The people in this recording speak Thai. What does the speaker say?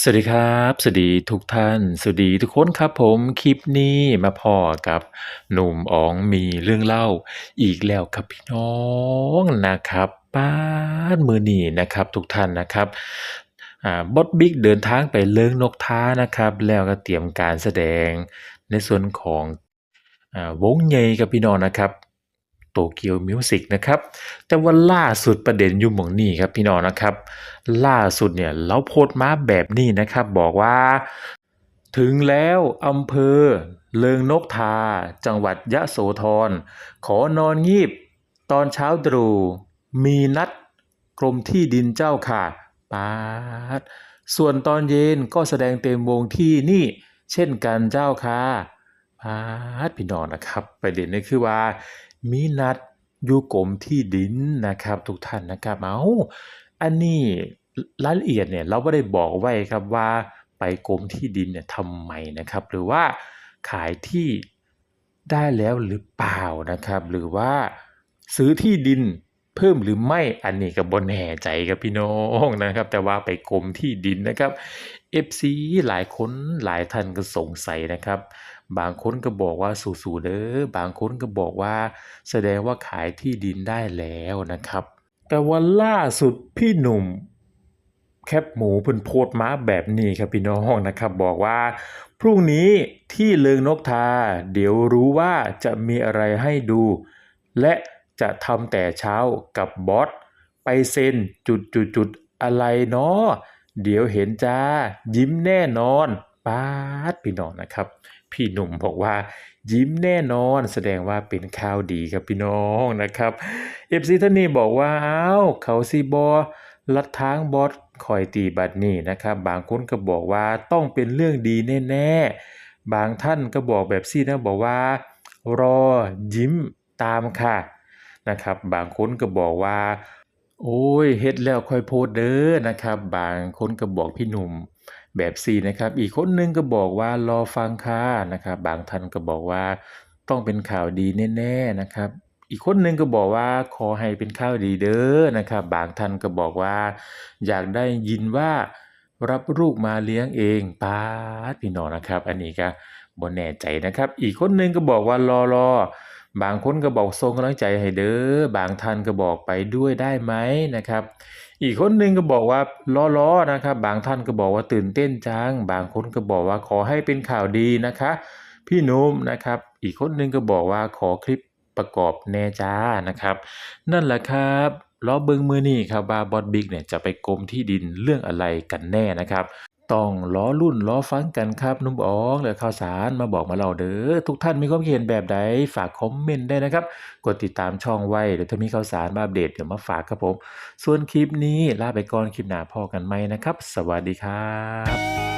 สวัสดีครับ สวัสดีทุกท่าน สวัสดีทุกคนครับผมคลิปนี้มาพ้อกับหนุ่มอ๋องมีเรื่องเล่าอีกแล้วครับพี่น้องนะครับป๊าดมื้อนี้นะครับทุกท่านนะครับบอสบิ๊กเดินทางไปเลิงนกท้านะครับ แล้วก็เตรียมการแสดงในส่วนของอวงใหญ่ครับพี่น้องนะครับ Tokyo Music นะครับ แต่ว่าล่าสุดประเด็นอยู่หม้องนี้ครับพี่น้องนะครับ ล่าสุดเนี่ยเลาโพสต์มาแบบนี้นะครับ บอกว่า ถึงแล้วอำเภอเริงนกทา จังหวัดยะโสธร ขอนอนงีบ ตอนเช้าตรู่มีนัดกรมที่ดินเจ้าค่ะปาดส่วนตอนเย็นก็แสดงเต็มวงที่นี่เช่นกันเจ้าค่ะป๊าดพี่น้องนะครับ ประเด็นก็คือว่า มีนัดอยู่กรมที่ดินนะครับ ทุกท่านนะครับเอ้าอันนี้รายละเอียดเนี่ยเราบ่ได้บอกไว้ครับว่าไปกรมที่ดินเนี่ยทำไมนะครับ หรือว่าขายที่ได้แล้วหรือเปล่านะครับ หรือว่าซื้อที่ดินเพิ่มหรือไม่อันนี้ก็บ่แน่ใจครับพี่น้องนะครับ แต่ว่าไปกรมที่ดินนะครับ FC หลายคนหลายท่านก็สงสัยนะครับ บางคนก็บอกว่าสู้ๆเด้อบางคนก็บอกว่า แสดงว่าขายที่ดินได้แล้วนะครับ แต่ว่าล่าสุดพี่หนุ่ม แคปหมูเพิ่นโพสต์มาแบบนี้ครับพี่น้องนะครับ บอกว่า พรุ่งนี้ที่เริงนกทา เดี๋ยวรู้ว่าจะมีอะไรให้ดู และจะทำแต่เช้ากับบอสไปเซ็นจุดๆๆอะไรเน้อเดี๋ยวเห็นจ้า ยิ้มแน่นอน ป๊าดพี่น้องนะครับ พี่หนุ่มบอกว่า ยิ้มแน่นอนแสดงว่าเป็นข่าวดีครับพี่น้องนะครับ FC ท่านนี้บอกว่าอ้าวเขาสิบ่ลัดทางบอสข้อยติบัดนี้นะครับ บางคนก็บอกว่าต้องเป็นเรื่องดีแน่ๆ บางท่านก็บอกแบบซี้นะบอกว่า รอยิ้มตามค่ะนะครับ บางคนก็บอกว่า โอ๊ยเฮ็ดแล้วค่อยโพสเด้อนะครับ บางคนก็บอกพี่หนุ่ม แบบซี้นะครับ อีกคนหนึ่งก็บอกว่ารอฟังค่ะนะครับ บางท่านก็บอกว่าต้องเป็นข่าวดีแน่ๆนะครับ อีกคนหนึ่งก็บอกว่าขอให้เป็นข่าวดีเด้อนะครับ บางท่านก็บอกว่า อยากได้ยินว่ารับลูกมาเลี้ยงเองป๊าดพี่น้องนะครับ อันนี้ก็บ่แน่ใจนะครับ อีกคนหนึ่งก็บอกว่ารอๆ บางคนก็บอกส่งกำลังใจให้เด้อบางท่านก็บอกไปด้วยได้ไหมนะครับ อีกคนหนึ่งก็บอกว่ารอๆนะครับ บางท่านก็บอกว่าตื่นเต้นจัง บางคนก็บอกว่าขอให้เป็นข่าวดีนะคะ พี่นุ่มนะครับ อีกคนหนึ่งก็บอกว่าขอคลิปประกอบแน่จ้านะครับ นั่นแหละครับรอเบิงมือนี้ครับว่าบอสบิ๊กเนี่ยจะไปกรมที่ดินเรื่องอะไรกันแน่นะครับ ต้องล้อรุ่นล้อฟังกันครับนุ่มอ๋องและข่าวสารมาบอกมาเราเด้อทุกท่านมีความคิดเห็นแบบใดฝากคอมเมนต์ได้นะครับ กดติดตามช่องไว้เดี๋ยวถ้ามีข่าวสารมาอัปเดตเดี๋ยวมาฝากครับผม ส่วนคลิปนี้ลาไปก่อนคลิปหน้าพอกันไหมนะครับ สวัสดีครับ